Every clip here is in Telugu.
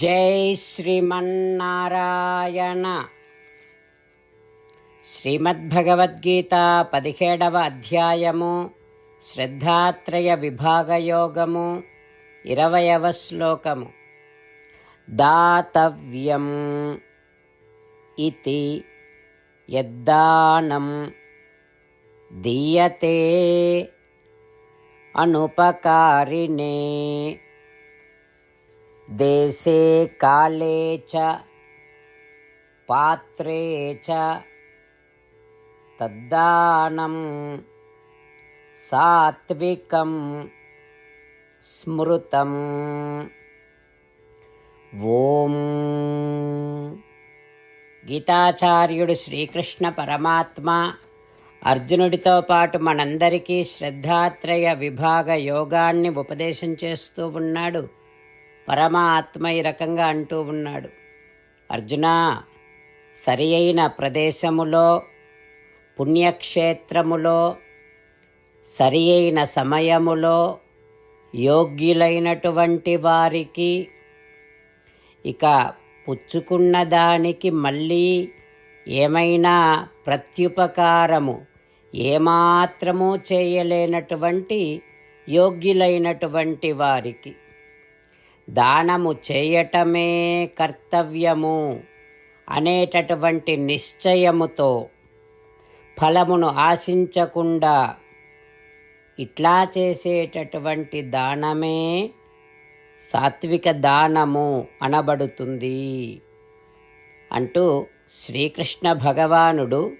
జై శ్రీమన్నారాయణ. శ్రీమద్భగవద్గీత పదిహేడవ అధ్యాయము శ్రద్ధాత్రయ విభాగయోగము ఇరవయవ శ్లోకము. దాతవ్యం ఇది యద్దానం దీయతే అనుపకారిణే దేశే కాలే చ పాత్రే చ తద్దానం సాత్వికం స్మృతం. ఓం గీతాచార్యుడు శ్రీకృష్ణ పరమాత్మ అర్జునుడితో పాటు మనందరికీ శ్రద్ధాత్రయ విభాగ యోగాన్ని ఉపదేశం చేస్తూ ఉన్నాడు. పరమాత్మ ఈ రకంగా అంటూ ఉన్నాడు. అర్జున సరి అయిన ప్రదేశములో పుణ్యక్షేత్రములో సరి అయిన సమయములో యోగ్యులైనటువంటి వారికి ఇక పుచ్చుకున్న దానికి మళ్ళీ ఏమైనా ప్రత్యుపకారము ఏమాత్రము చేయలేనటువంటి యోగ్యులైనటువంటి వారికి. దానము చేయటమే కర్తవ్యము అనేటటువంటి నిశ్చయముతో ఫలమును ఆశించకుండా ఇట్లా చేసేటటువంటి దానమే సాత్విక దానము అనబడుతుంది. అంటూ శ్రీకృష్ణ భగవానుడు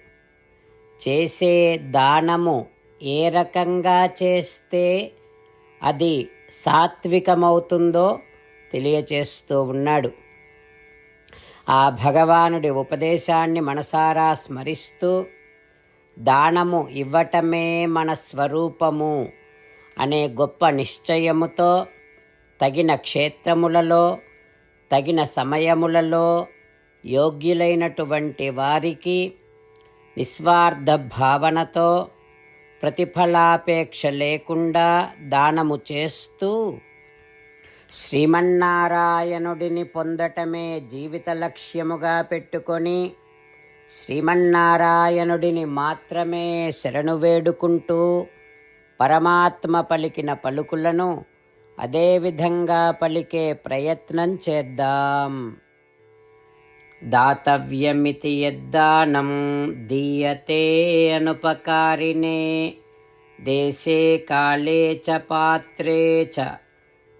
చేసే దానము ఏ రకంగా చేస్తే అది సాత్వికమవుతుందో తెలియచేస్తూ ఉన్నాడు. ఆ భగవానుడి ఉపదేశాన్ని మనసారా స్మరిస్తూ దానము ఇవ్వటమే మన స్వరూపము అనే గొప్ప నిశ్చయముతో తగిన క్షేత్రములలో తగిన సమయములలో యోగ్యులైనటువంటి వారికి నిస్వార్థ భావనతో ప్రతిఫలాపేక్ష లేకుండా దానము చేస్తూ శ్రీమన్నారాయణుడిని పొందటమే జీవిత లక్ష్యముగా పెట్టుకొని శ్రీమన్నారాయణుడిని మాత్రమే శరణు వేడుకుంటూ పరమాత్మ పలికిన పలుకులను అదేవిధంగా పలికే ప్రయత్నం చేద్దాం. దాతవ్యమితి యద్దానం దీయతే అనుపకారిణే దేశే కాళే చ పాత్రే చ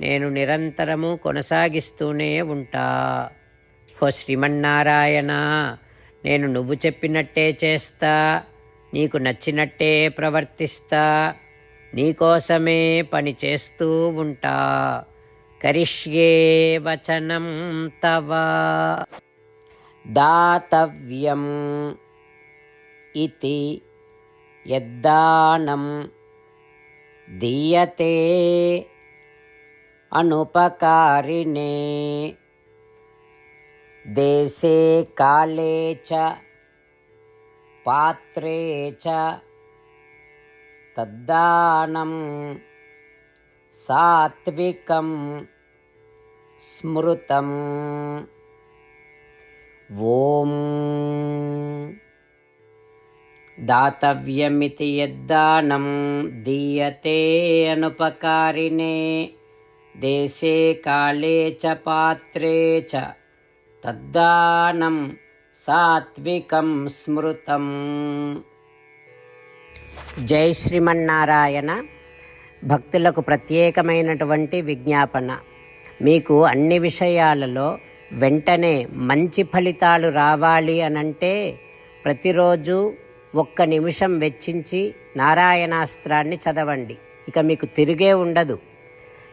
నేను నిరంతరము కొనసాగిస్తూనే ఉంటా. హో శ్రీమన్నారాయణ నేను నువ్వు చెప్పినట్టే చేస్తా నీకు నచ్చినట్టే ప్రవర్తిస్తా నీకోసమే పని చేస్తూ ఉంటా. కరిష్యే వచనం తవ. దాతవ్యం ఇది యద్దానం దీయతే అనుపకారిణే. దేశే కాలే చ పాత్రే చ తద్దానం సాత్వికం స్మృతం. ఓం దాతవ్యమితి యద్దానం దీయతే అనుపకారిణే. దేశే కాళే చ పాత్రే చ. తద్దానం సాత్వికం స్మృతం. జై శ్రీమన్నారాయణ. భక్తులకు ప్రత్యేకమైనటువంటి విజ్ఞాపన. మీకు అన్ని విషయాలలో వెంటనే మంచి ఫలితాలు రావాలి అనంటే ప్రతిరోజు ఒక్క నిమిషం వెచ్చించి నారాయణాస్త్రాన్ని చదవండి. ఇక మీకు తిరిగే ఉండదు.